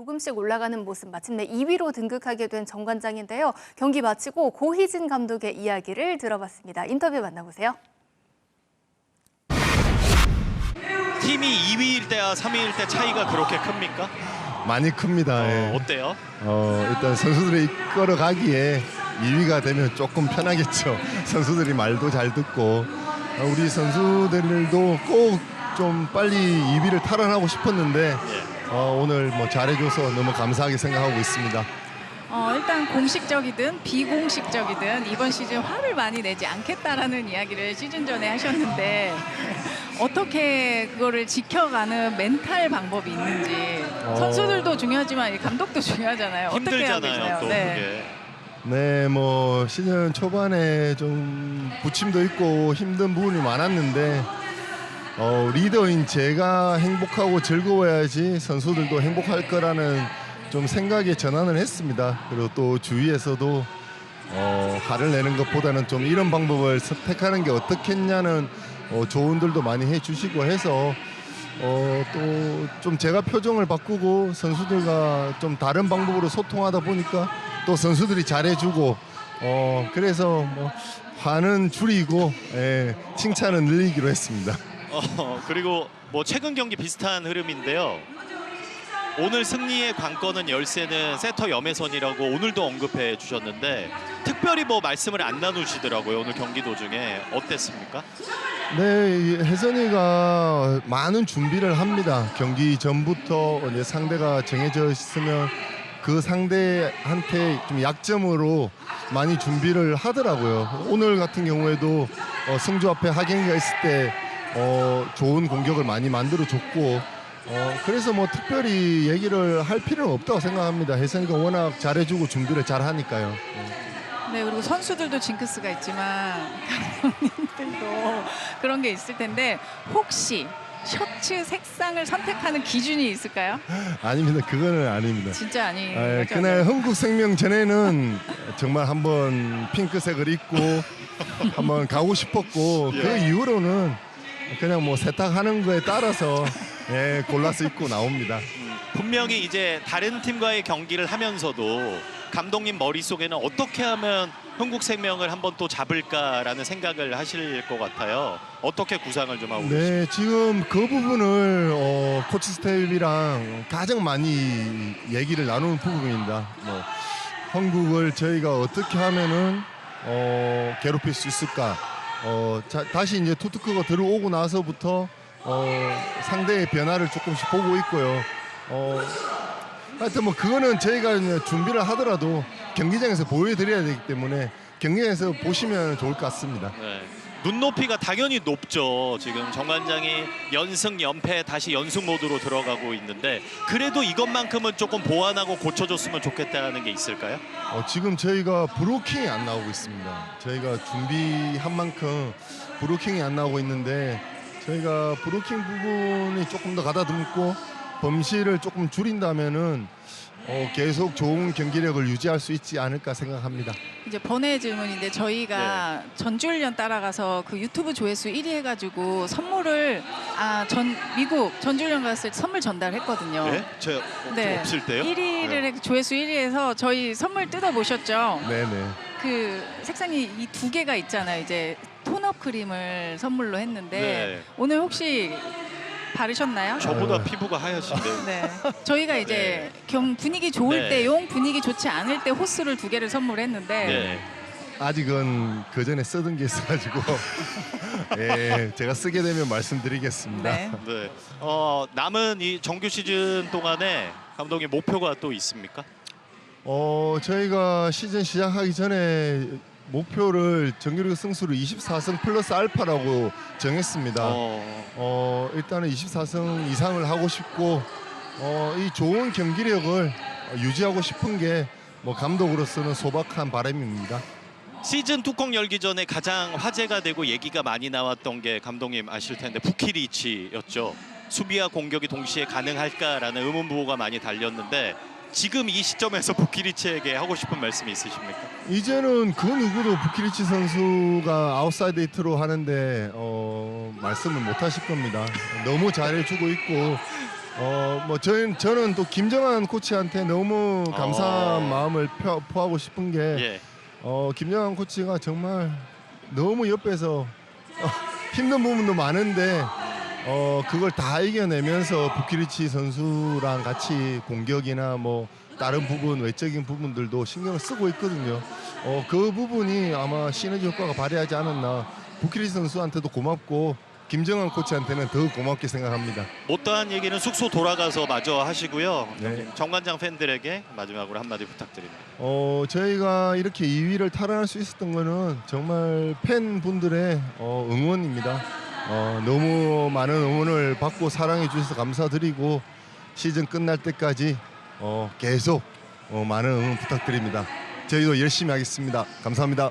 조금씩 올라가는 모습 마침내 2위로 등극하게 된 정관장인데요. 경기 마치고 고희진 감독의 이야기를 들어봤습니다. 인터뷰 만나보세요. 팀이 2위일 때와 3위일 때 차이가 그렇게 큽니까? 많이 큽니다. 어, 예. 어때요? 어, 일단 선수들이 이끌어 가기에 2위가 되면 조금 편하겠죠. 선수들이 말도 잘 듣고 어, 우리 선수들도 꼭 좀 빨리 2위를 탈환하고 싶었는데 예. 어, 오늘 뭐 잘해줘서 너무 감사하게 생각하고 있습니다. 어, 일단 공식적이든 비공식적이든 이번 시즌 화를 많이 내지 않겠다라는 이야기를 시즌 전에 하셨는데 어떻게 그거를 지켜가는 멘탈 방법이 있는지 어. 선수들도 중요하지만 이 감독도 중요하잖아요. 어떻게 하고 힘들잖아요. 계세요? 또 네. 그게. 네, 뭐 시즌 초반에 좀 부침도 있고 힘든 부분이 많았는데 어, 리더인 제가 행복하고 즐거워야지 선수들도 행복할 거라는 좀 생각의 전환을 했습니다. 그리고 또 주위에서도 어, 화를 내는 것보다는 좀 이런 방법을 선택하는 게 어떻겠냐는 어, 조언들도 많이 해주시고 해서 어, 또 좀 제가 표정을 바꾸고 선수들과 좀 다른 방법으로 소통하다 보니까 또 선수들이 잘해주고 어, 그래서 뭐 화는 줄이고 예, 칭찬은 늘리기로 했습니다. 어, 그리고 뭐 최근 경기 비슷한 흐름인데요. 오늘 승리의 관건은 열쇠는 세터 염혜선이라고 오늘도 언급해 주셨는데 특별히 뭐 말씀을 안 나누시더라고요. 오늘 경기 도중에 어땠습니까? 네, 이 혜선이가 많은 준비를 합니다. 경기 전부터 이제 상대가 정해져 있으면 그 상대한테 좀 약점으로 많이 준비를 하더라고요. 오늘 같은 경우에도 어, 승주 앞에 하경이가 있을 때 어, 좋은 공격을 많이 만들어 줬고 어, 그래서 뭐 특별히 얘기를 할 필요는 없다고 생각합니다. 혜선이가 워낙 잘해주고 준비를 잘 하니까요. 네, 그리고 선수들도 징크스가 있지만 감독님들도 그런 게 있을 텐데 혹시 셔츠 색상을 선택하는 기준이 있을까요? 아닙니다. 그거는 아닙니다. 진짜 아니. 아, 그날 흥국생명 전에는 정말 한번 핑크색을 입고 한번 가고 싶었고 그 예. 이후로는 그냥 뭐 세탁하는 거에 따라서 예, 골라서 입고 나옵니다. 분명히 이제 다른 팀과의 경기를 하면서도 감독님 머릿속에는 어떻게 하면 흥국생명을 한번 또 잡을까라는 생각을 하실 것 같아요. 어떻게 구상을 좀 하고 계십니까? 네, 지금 그 부분을 어, 코치 스텝이랑 가장 많이 얘기를 나누는 부분입니다. 뭐 한국을 저희가 어떻게 하면은 어, 괴롭힐 수 있을까? 어, 자, 다시 이제 투투크가 들어오고 나서부터 어, 상대의 변화를 조금씩 보고 있고요. 어, 하여튼 뭐 그거는 저희가 준비를 하더라도 경기장에서 보여드려야 되기 때문에 경기장에서 보시면 좋을 것 같습니다. 네. 눈높이가 당연히 높죠. 지금 정관장이 연승 연패 다시 연승 모드로 들어가고 있는데 그래도 이것만큼은 조금 보완하고 고쳐줬으면 좋겠다는 게 있을까요? 어, 지금 저희가 브로킹이 안 나오고 있습니다. 저희가 준비한 만큼 브로킹이 안 나오고 있는데 저희가 브로킹 부분이 조금 더 가다듬고 범실을 조금 줄인다면은 어, 계속 좋은 경기력을 유지할 수 있지 않을까 생각합니다. 이제 번외 질문인데 저희가 네. 전주훈련 따라가서 그 유튜브 조회수 1위 해가지고 선물을 아 전 미국 전주훈련 갔을 때 선물 전달했거든요. 네? 저 네. 없을 때요? 1위를 조회수 1위에서 저희 선물 뜯어 보셨죠? 네네. 그 색상이 이 두 개가 있잖아요. 이제 톤업 크림을 선물로 했는데 네. 오늘 혹시 바르셨나요? 저보다 어. 피부가 하얗신데. 네. 저희가 이제 경 분위기 좋을 네. 때용 분위기 좋지 않을 때 호스를 두 개를 선물했는데 네. 아직은 그 전에 쓰던 게 있어가지고 예, 제가 쓰게 되면 말씀드리겠습니다. 네. 네. 어, 남은 이 정규 시즌 동안에 감독님 목표가 또 있습니까? 어, 저희가 시즌 시작하기 전에 목표를 정규리그 승수를 24승 플러스 알파라고 정했습니다. 어, 어, 일단은 24승 이상을 하고 싶고 어, 이 좋은 경기력을 유지하고 싶은 게 뭐 감독으로서는 소박한 바람입니다. 시즌 뚜껑 열기 전에 가장 화제가 되고 얘기가 많이 나왔던 게 감독님 아실 텐데 부키리치였죠. 수비와 공격이 동시에 가능할까라는 의문 부호가 많이 달렸는데 지금 이 시점에서 부키리치에게 하고 싶은 말씀이 있으십니까? 이제는 그 누구도 부키리치 선수가 아웃사이드 히트로 하는데 어, 말씀을 못 하실 겁니다. 너무 잘해주고 있고 어, 뭐 저는 저는 또 김정한 코치한테 너무 감사한 어. 마음을 표, 포하고 싶은 게 예. 어, 김정한 코치가 정말 너무 옆에서 어, 힘든 부분도 많은데 어, 그걸 다 이겨내면서 부키리치 선수랑 같이 공격이나 뭐 다른 부분 외적인 부분들도 신경을 쓰고 있거든요. 어, 그 부분이 아마 시너지 효과가 발휘하지 않았나. 부키리치 선수한테도 고맙고 김정한 코치한테는 더 고맙게 생각합니다. 못다한 얘기는 숙소 돌아가서 마저 하시고요. 네. 정관장 팬들에게 마지막으로 한마디 부탁드립니다. 어, 저희가 이렇게 2위를 탈환할 수 있었던 거는 정말 팬분들의 어, 응원입니다. 어, 너무 많은 응원을 받고 사랑해 주셔서 감사드리고 시즌 끝날 때까지 어, 계속 어, 많은 응원 부탁드립니다. 저희도 열심히 하겠습니다. 감사합니다.